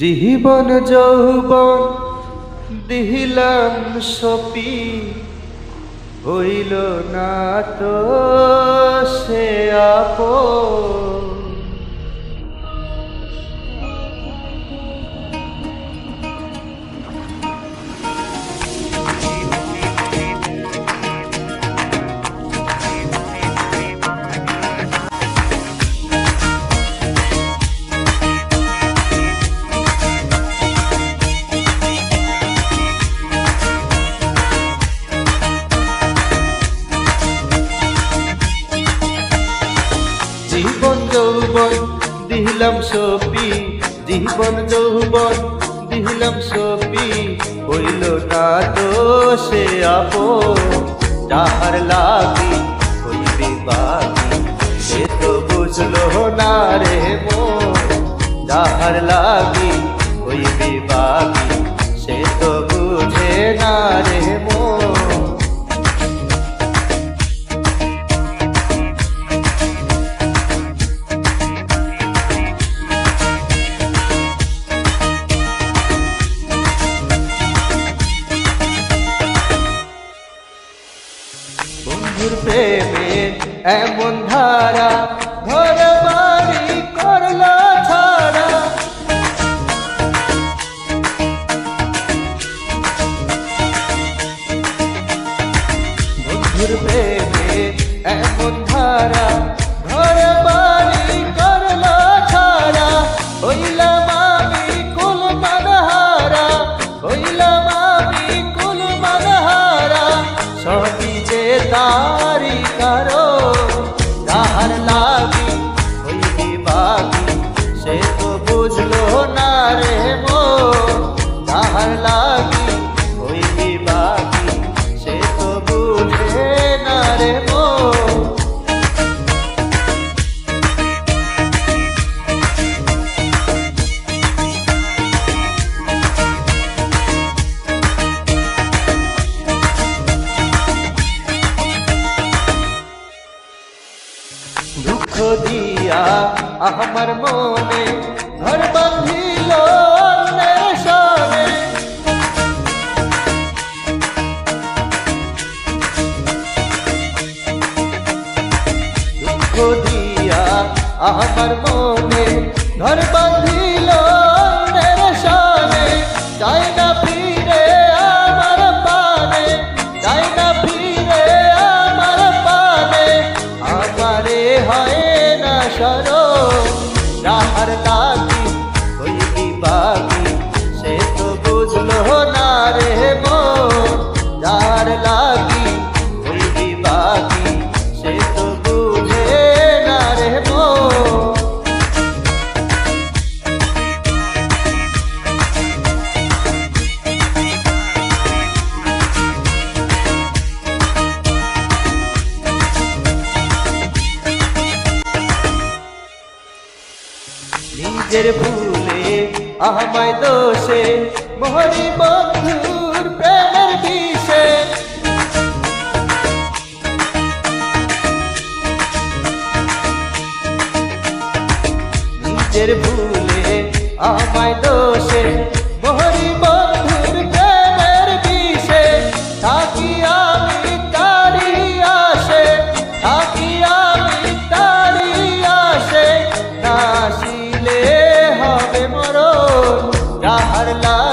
জীবন যৌবন দিহিলাম সপি হইল না তো সে আপন। যৌবন, দিহিলাম সপি। জীবন যৌবন, দিহিলাম সপি। হইল না তো সে আপন। যাহার লাগি হইবে বাকি, সে তো বুঝলো না রে মন। যাহার লাগি হইবে বাকি, সে তো বুঝে না রে মন। এমন ধারা ঘর বাড়ি করল ছাড়া। বন্ধুর প্রেমে এমন ধারা আমার মনে দুঃখ দিয়া আমার মনে অন্যের সনে চাই না যাহার ওই কি বাকি? সে তো বুঝলো না রে মো যার লাগি নিজের ভুলে আমায় দোষে মোহরি বন্ধুর প্রেমের বিষে। নিজের ভুলে আমায় দোষে মোহরি লাগি